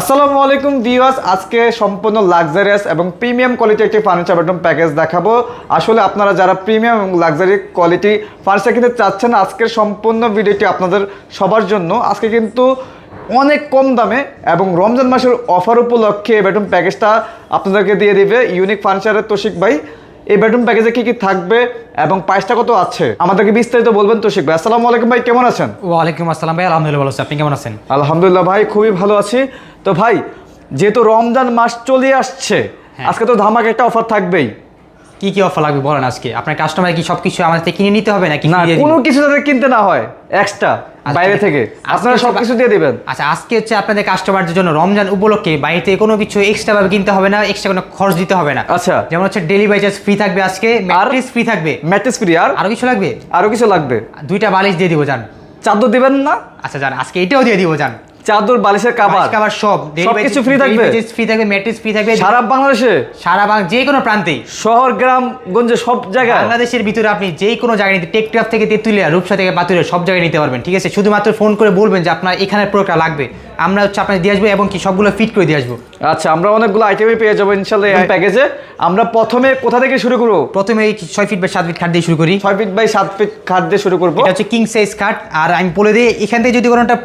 আসসালামু আলাইকুম ভিউয়ার্স আজকে সম্পূর্ণ লাক্সারিয়াস এবং প্রিমিয়াম কোয়ালিটি একটি ফার্নিচার বেডরুম প্যাকেজ দেখাবো। আসলে আপনারা যারা প্রিমিয়াম এবং লাক্সারি কোয়ালিটি ফার্নিচার কিনতে চাচ্ছেন আজকের সম্পূর্ণ ভিডিওটি আপনাদের সবার জন্য। আজকে কিন্তু অনেক কম দামে এবং রমজান মাসের অফার উপলক্ষে এই বেডরুম প্যাকেজটা আপনাদেরকে দিয়ে দিবে ইউনিক ফার্নিচারের তোষিক ভাই। এই বেডরুম প্যাকেজে কি কি থাকবে এবং প্রাইসটা কত আছে? আমাদেরকে বিস্তারিত বলবেন তোষিক ভাই। আসসালামু আলাইকুম ভাই কেমন আছেন? ওয়ালাইকুম আসসালাম ভাই আলহামদুলিল্লাহ ভালো আছি। আপনি কেমন আছেন? আলহামদুলিল্লাহ ভাই খুবই ভালো আছি। তো ভাই যেহেতু রমজান মাস চলে আসছে আজকে তো ধামাক একটা অফার থাকবেই। কি কি অফার লাগবে বলেন আজকে? আপনার কাস্টমার কি সবকিছু আমাদের থেকে কিনে নিতে হবে নাকি না কোনো কিছু যাতে কিনতে না হয় এক্সট্রা আচ্ছা, বাইরে থেকে। আপনারা হচ্ছে সব দিয়ে দিবেন। আচ্ছা আজকে হচ্ছে আপনাদের কাস্টমারদের জন্য রমজান উপলক্ষে বাইরে থেকে কোনো কিছু এক্সট্রা ভাবে কিনতে হবে না এক্সট্রা কোনো খরচ দিতে হবে না। আচ্ছা। যেমন হচ্ছে ডেলিভারি চার্জ ফ্রি থাকবে আজকে ম্যাট্রিক্স ফ্রি থাকবে। ম্যাট্রেস ফ্রি আর? আরও কিছু লাগবে? আরও কিছু লাগবে। দুইটা বালিশ দিয়ে দিব জান। চাদর দিবেন না? আচ্ছা জান আজকে এটাও দিয়ে দিব জান। চাদর বালিশের কাবার। কাবার সব। সবকিছু ফ্রি থাকবে? ফ্রি থাকবে ম্যাট্রিক্স ফ্রি থাকবে। সারা বাংলাদেশে? সারা বাংলা যে কোনো প্রান্তে। শহর গ্রাম গঞ্জে সব জায়গায়? বাংলাদেশের ভিতরে আপনি যে কোনো জায়গায় নিতে টেকট্রাফ থেকে তেঁতুলিয়া রূপসা থেকে বাতুলিয়া সব জায়গায় নিতে পারবেন ঠিক আছে? শুধুমাত্র ফোন করে বলবেন যে আপনার এখানে প্রোডাক্টটা লাগবে। আমরা হচ্ছে আপনার দিয়ে আসব এবং কি সবগুলো ফিট করে দিয়ে আসব। আচ্ছা আমরা অনেকগুলো আইটেমই পেয়ে যাব ইনশাল্লাহ এই প্যাকেজে আমরা প্রথমে কোথা থেকে শুরু করব? প্রথমে এই ছয় ফিট বাই সাত ফিট খাট দিয়ে শুরু করি। ছয় ফিট বাই সাত ফিট খাট দিয়ে শুরু করব। এটা হচ্ছে কিং সাইজ খাট আর আমি বলে দিই এখান থেকে যদি কোনোটা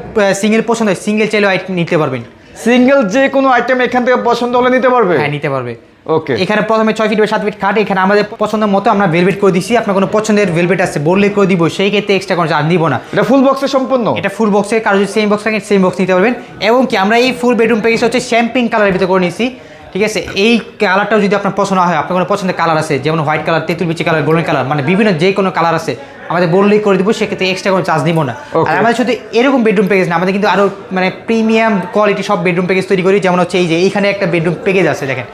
সিঙ্গেল পছন্দ হয় সিঙ্গেল চাইলেও আইটেম নিতে পারবেন। সিঙ্গেল যে কোনো আইটেম এখান থেকে পছন্দ হলে নিতে পারবে? হ্যাঁ নিতে পারবে। ওকে এখানে প্রথমে ছয় ফিট বা সাত ফিট খাট এখানে আমাদের পছন্দ মতো আমরা ভেলভেট করে দিচ্ছি আপনার কোনো পছন্দের ভেলভেট আছে বললে করে দিব সেই ক্ষেত্রে এক্সট্রা কোনো চার্জ দিব না। এটা ফুল বক্সে সম্পূর্ণ? এটা ফুল বক্সে কারও যদি সেম বক্স থাকে সেম বক্স নিতে পারবেন। এবং কি আমরা এই ফুল বেডরুম প্যাকেজ হচ্ছে শ্যাম্পিং কালারের ভিতরে করে নিয়েছি ঠিক আছে? এই কালারটাও যদি আপনার পছন্দ হয় আপনার কোনো পছন্দের কালার আছে যেমন হোয়াইট কালার তেঁতুল বিচি কালার গোল্ডেন কালার মানে বিভিন্ন যে কোনো কালার আছে আমাদের বললেই করে দিব সেক্ষেত্রে এক্সট্রা কোনো চার্জ নিব না. আর আমাদের শুধু এরকম বেডরুম প্যাকেজ না আমাদের কিন্তু আরও মানে প্রিমিয়াম কোয়ালিটি সব বেডরুম প্যাকেজ তৈরি করি। যেমন হচ্ছে এই যে এইখানে একটা বেডরুম প্যাকেজ আছে দেখেন।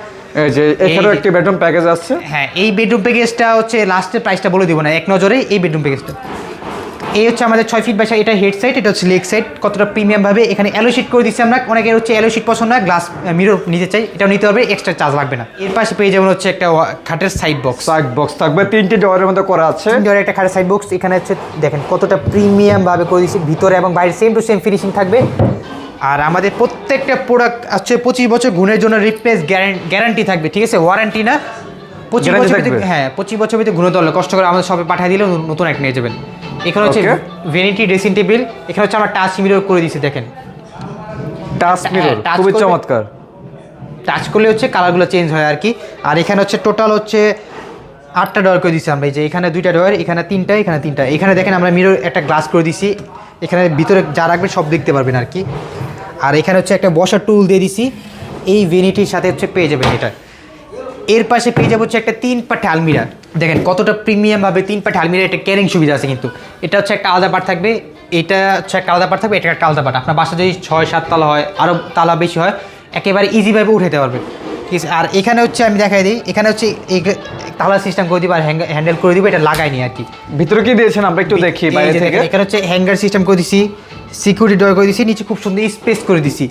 যে এখানেও একটি বেডরুম প্যাকেজ হ্যাঁ এই বেডরুম প্যাকেজটা হচ্ছে লাস্টের প্রাইসটা বলে দিব না এক নজরে এই বেডরুম প্যাকেজটা এই হচ্ছে আমাদের ছয় ফিট বাসা এটা হেড সাইড এটা হচ্ছে লেগ সাইড কতটা প্রিমিয়াম ভাবে এখানে অ্যালো শিট করে দিচ্ছি আমরা। অনেকের হচ্ছে অ্যালো শিট পছন্দ হয় গ্লাস মিরর নিতে চাই এটাও নিতে হবে এক্সট্রা চার্জ লাগবে না। এর পাশে পেয়ে যাবেন হচ্ছে একটা খাটের সাইড বক্স সাইড বক্স থাকবে তিনটি ডোরের মধ্যে করা আছে। একটা খাটের সাইড বক্স এখানে হচ্ছে দেখেন কতটা প্রিমিয়াম ভাবে করে দিচ্ছি ভিতরে এবং বাইরে সেম টু সেম ফিনিশিং থাকবে। আর আমাদের প্রত্যেকটা প্রোডাক্ট হচ্ছে পঁচিশ বছর গুণের জন্য রিপ্লেস গ্যারান্টি থাকবে ঠিক আছে? ওয়ারেন্টি না? পঁচিশ বছর হ্যাঁ পঁচিশ বছর ভিতরে গুণে দলে কষ্ট করে আমাদের সবে পাঠিয়ে দিলে নতুন একটা নিয়ে যাবেন। এখানে হচ্ছে. ভেনিটি ড্রেসিং টেবিল এখানে হচ্ছে আমরা টাচ মিরর করে দিচ্ছি দেখেন। টাচ মিরর হ্যাঁ, touch খুবই চমৎকার। টাচ করলে হচ্ছে কালারগুলো চেঞ্জ হয় আর কি। আর এখানে হচ্ছে টোটাল হচ্ছে আটটা ডয়ার করে দিচ্ছি আমরা। এই যে এখানে দুইটা ডয়ার এখানে তিনটা এখানে তিনটা। এখানে দেখেন আমরা মিরর একটা গ্লাস করে দিছি এখানে ভিতরে যা রাখবেন সব দেখতে পারবেন আর কি। আর এখানে হচ্ছে একটা বসার টুল দিয়ে দিছি। এই ভেনিটির সাথে হচ্ছে পেয়ে যাবেন এটা। এর পাশে পেয়ে যাব হচ্ছে একটা তিন পাটে আলমিরা। দেখেন কতটা প্রিমিয়ামভাবে তিন পাটে আলমিরা একটা ক্যারিং সুবিধা আছে কিন্তু। এটা হচ্ছে একটা আলাদা পার্ট থাকবে, এটা হচ্ছে একটা আলাদা পার্ট থাকবে, এটা একটা আলাদা পার্ট আপনার বাসা যদি ছয়, সাত তালা হয় আরও তালা বেশি হয়, একেবারে ইজিভাবে উঠাতে পারবেন। ঠিক আছে? আর এখানে হচ্ছে আমি দেখাই দিই, এখানে হচ্ছে তালা সিস্টেম করে দিব আর হ্যান্ডেল করে দিব এটা লাগাইনি আর কি। ভিতরে কি দিয়েছেন? আমরা একটু দেখি বাইরে থেকে। এখানে হচ্ছে হ্যাঙ্গার সিস্টেম করে দিছি সিকিউরিটি ডোর করে দিছি নিচে খুব সুন্দর স্পেস করে দিছি।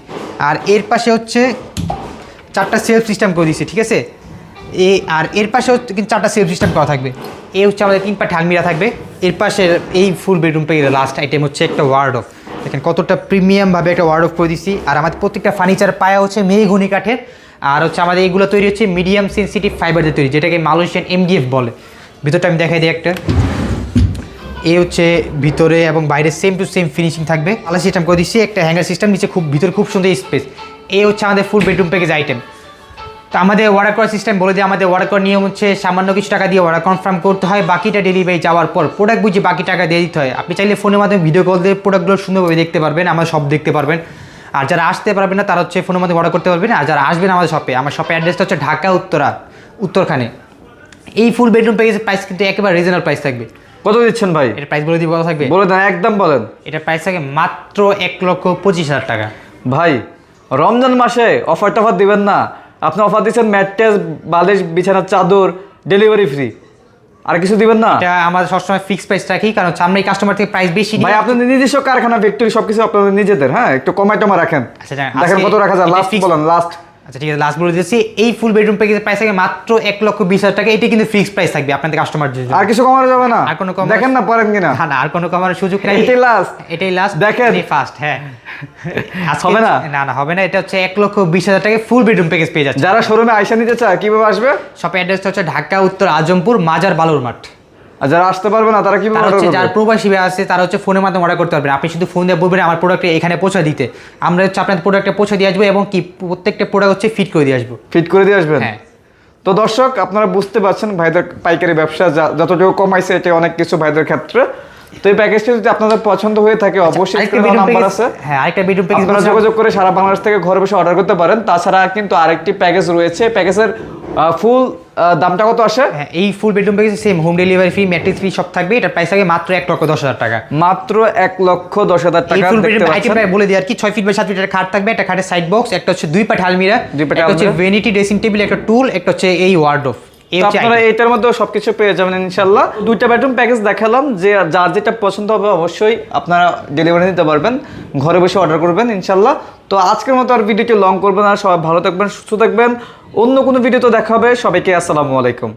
আর এর পাশে হচ্ছে চারটা সেলফ সিস্টেম করে দিছি ঠিক আছে? এ আর এর পাশে হচ্ছে কিন্তু চারটা সেলফ সিস্টেম করা থাকবে। এ হচ্ছে আমাদের তিন পাটে আলমিরা থাকবে। এর পাশে এই ফুল বেডরুম পেয়ে লাস্ট আইটেম হচ্ছে একটা ওয়ার্ড অফ দেখেন কতটা প্রিমিয়ামভাবে একটা ওয়ার্ড অফ করে দিছি। আর আমাদের প্রত্যেকটা ফার্নিচার পায়া হচ্ছে মেহগুনি কাঠের। আর হচ্ছে আমাদের এইগুলো তৈরি হচ্ছে মিডিয়াম সেন্সিটিভ ফাইবার দিয়ে তৈরি, যেটাকে মালয়েশিয়ান এমডিএফ বলে। ভিতরটা আমি দেখাই দিই একটা। এ হচ্ছে ভিতরে এবং বাইরে সেম টু সেম ফিনিশিং থাকবে। আলাদা সিস্টেম করে দিচ্ছি, একটা হ্যাঙ্গার সিস্টেম নিচে খুব ভিতরে খুব সুন্দর স্পেস এ হচ্ছে আমাদের ফুল বেডরুম প্যাকেজ আইটেম তো আমাদের অর্ডার করার সিস্টেম বলে দিই, আমাদের অর্ডার করার নিয়ম হচ্ছে সামান্য কিছু টাকা দিয়ে অর্ডার কনফার্ম করতে হয়, বাকিটা ডেলিভারি যাওয়ার পর প্রোডাক্ট বুঝে বাকি টাকা দিয়ে দিতে হয়। আপনি চাইলে ফোনের মাধ্যমে ভিডিও কল দিয়ে প্রোডাক্টগুলো সুন্দরভাবে দেখতে পারবেন, আমরা সব দেখতে পারবেন। আর যারা আসতে পারবেন না তারা হচ্ছে ফোনের মধ্যে অর্ডার করতে পারবেন। আর যারা আসবেন আমাদের শপে আমার শপের অ্যাড্রেসটা হচ্ছে ঢাকা উত্তরা উত্তরখানে। এই ফুল বেডরুম প্যাকেজের প্রাইস কিন্তু একেবারে রিজনেবল প্রাইস থাকবে। কত দিচ্ছেন ভাই? এর প্রাইস বলে দিব কত থাকবে? বলে দেন একদম বলেন। এটা প্রাইস থাকে মাত্র এক লক্ষ পঁচিশ হাজার টাকা। ভাই রমজান মাসে অফার টফার দিবেন না। আপনি অফার দিচ্ছেন ম্যাট্রেস বালিশ বিছানার চাদর ডেলিভারি ফ্রি আর কিছু দিবেন না? এটা আমাদের সবসময় ফিক্স প্রাইস রাখি কারণ আমরা কাস্টমার থেকে প্রাইস বেশি ভাই আপনাদের নিজস্ব কারখানা ফ্যাক্টরি সবকিছু আপনাদের নিজেদের হ্যাঁ? একটু কমাই টমা রাখেন। আচ্ছা, দেখেন কত রাখা যায়। লাস্ট বলেন লাস্ট আচ্ছা ঠিক আছে লাস্ট বলে দিচ্ছি এই ফুল বেডরুম প্যাকেজের প্রাইস থাকবে মাত্র এক লক্ষ বিশ হাজার টাকা। এটি কিন্তু ফিক্সড প্রাইস থাকবে আপনাদের কাস্টমার জন্য। আর কিছু কমানো যাবে না? আর কোনো কম দেখেন না পারেন কিনা? হ্যাঁ না আর কোনো কমানোর সুযোগ নাই। এটাই লাস্ট এটাই লাস্ট দেখেন। ফার্স্ট হ্যাঁ। হবে না? না না হবে না এটা হচ্ছে এক লক্ষ বিশ হাজার টাকা ফুল বেডরুম প্যাকেজ পেয়ে যাচ্ছে। যারা শোরুমে আইসা নিতে চায় কীভাবে আসবে? শপের অ্যাড্রেসটা হচ্ছে ঢাকা উত্তর আজমপুর মাজার বালুর মাঠ। আর যারা আসতে পারবে না তারা কীভাবে অর্ডার করবে? যার প্রবাসী আছে তারা হচ্ছে ফোনের মাধ্যমে অর্ডার করতে পারবেন। আপনি শুধু ফোন দিয়ে বলবেন আমার প্রোডাক্ট এখানে পৌঁছে দিতে। আমরা হচ্ছে আপনাদের প্রোডাক্টটা পৌঁছে দিয়ে আসব এবং কি প্রত্যেকটা প্রোডাক্ট হচ্ছে ফিট করে দিয়ে আসব। ফিট করে দিয়ে আসবেন? হ্যাঁ। তো দর্শক আপনারা বুঝতে পারছেন ভাইদের পাইকারি ব্যবসা যতটুকু কমাইছে এটা অনেক কিছু ভাইদের ক্ষেত্রে। তো এই প্যাকেজটি যদি আপনাদের পছন্দ হয়ে থাকে অবশ্যই আরেকটা স্ক্রিনে নাম্বার আছে। হ্যাঁ আরেকটা বেডরুম প্যাকেজ আপনারা যোগাযোগ করে সারা বাংলাদেশ থেকে ঘরে বসে অর্ডার করতে পারেন। তাছাড়া কিন্তু আরেকটি প্যাকেজ রয়েছে। প্যাকেজের ফুল দামটা কত আসে? হ্যাঁ এই full bedroom package same home delivery free matrix free সব থাকবে। এটার প্রাইস থাকবে মাত্র এক লক্ষ দশ হাজার টাকা। মাত্র এক লক্ষ দশ হাজার এই টাকা ফুল বেডরুম আইটেম বলে দিই আর কি ছয় ফিট বাই সাত ফিটের খাট থাকবে। একটা খাটের সাইড বক্স একটা হচ্ছে দুই পাট আলমিরা দুই পাট হচ্ছে। ভেনিটি ড্রেসিং টেবিল একটা টুল একটা হচ্ছে এই হচ্ছে আপনারা এটার মধ্যে সবকিছু পেয়ে যাবেন ইনশাল্লাহ দুইটা বেডরুম প্যাকেজ দেখালাম যে যার যেটা পছন্দ হবে অবশ্যই আপনারা ডেলিভারি নিতে পারবেন। ঘরে বসে অর্ডার করবেন ইনশাল্লাহ তো আজকের মতো আর ভিডিওটি লং করবেন আর সবাই ভালো থাকবেন সুস্থ থাকবেন। অন্য কোনো ভিডিও তো দেখাবে সবাইকে আসসালামু আলাইকুম।